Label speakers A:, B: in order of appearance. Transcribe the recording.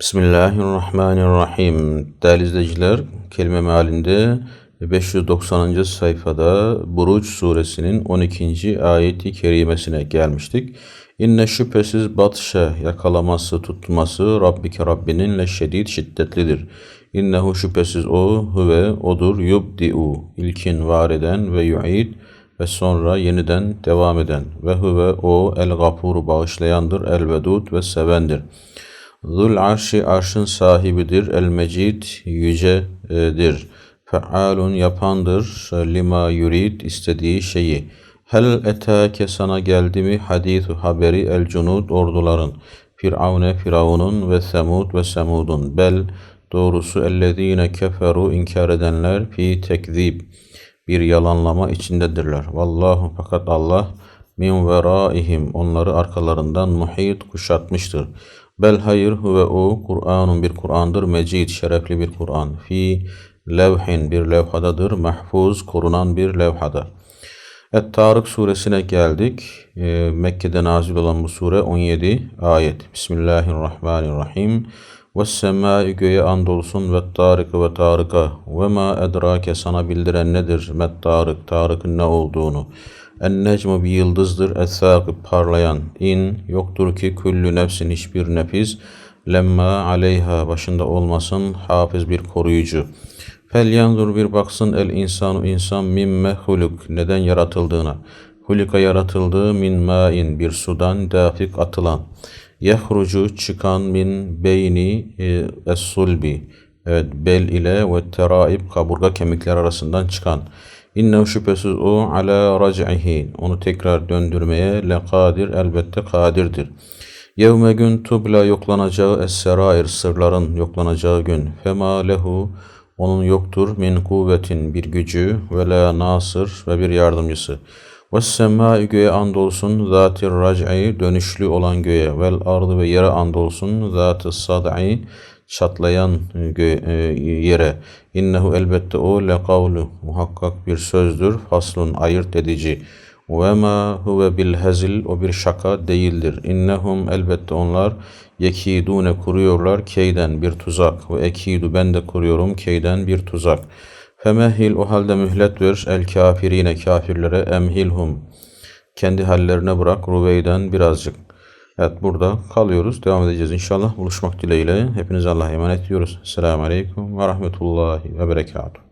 A: Bismillahirrahmanirrahim. Değerli izleyiciler, kelime mealinde 590. sayfada Buruç suresinin 12. ayeti kerimesine gelmiştik. İnne şüphesiz batşe yakalaması, tutması Rabbike Rabbinin le şedid şiddetlidir. İnnehu şüphesiz o, huve, odur, yubdi'u, ilkin var eden ve yu'id ve sonra yeniden devam eden ve huve o el gafur bağışlayandır, el vedud ve sevendir. Zul arşi arşın sahibidir. El mecid yücedir. Fealun yapandır. Lima yurid istediği şeyi. Hel etake sana geldi mi hadithu haberi el cunud orduların. Firavune Firavun'un ve Semud ve Semud'un. Bel doğrusu ellezine keferu inkar edenler fi tekzib bir yalanlama içindedirler. Vallahu fakat Allah min veraihim onları arkalarından muhit kuşatmıştır. Bel hayır huve o Kur'an'ın bir Kur'an'dır. Mecid şerefli bir Kur'an. Fi levhin bir levhadadır. Mahfuz korunan bir levhada. Et-Tarık suresine geldik. E, Mekke'de nazil olan bu sure 17 ayet. Bismillahirrahmanirrahim. Ve semâi göğe andolsun ve tarıkı ve tarıka ve ma edrake sana bildiren nedir met tarık tarıkın ne olduğunu en necmu bir yıldızdır. es parlayan. İn yoktur ki küllü nefsin hiçbir nefis. Lemma aleyha başında olmasın hafız bir koruyucu. Fel yandur bir baksın el insanu insan mimme huluk neden yaratıldığına. Hulika yaratıldığı min main bir sudan dafik atılan. Yehrucu çıkan min beyni e, es-sulbi. Evet bel ile ve teraib kaburga kemikler arasından çıkan. İnnehu şüphesiz o ala rac'ihi onu tekrar döndürmeye lekadir elbette kadirdir. Yevme gün tubla yoklanacağı es-serair sırların yoklanacağı gün. Fema lehu onun yoktur min kuvvetin bir gücü ve la nasır ve bir yardımcısı. Ve semâ göğe andolsun zatir rac'i dönüşlü olan göğe vel ardı ve yere andolsun zatı sad'i çatlayan e, yere. İnnehu elbette o le kavlu muhakkak bir sözdür. Faslun ayırt edici. Ve ma huve bil hezil o bir şaka değildir. İnnehum elbette onlar yekidune kuruyorlar keyden bir tuzak ve ekidu ben de kuruyorum keyden bir tuzak. Femehil o halde mühlet ver el kafirine kafirlere emhilhum kendi hallerine bırak ruveyden birazcık. Evet burada kalıyoruz. Devam edeceğiz inşallah. Buluşmak dileğiyle. Hepinize Allah'a emanet ediyoruz. Selamun Aleyküm ve Rahmetullahi ve Berekatuhu.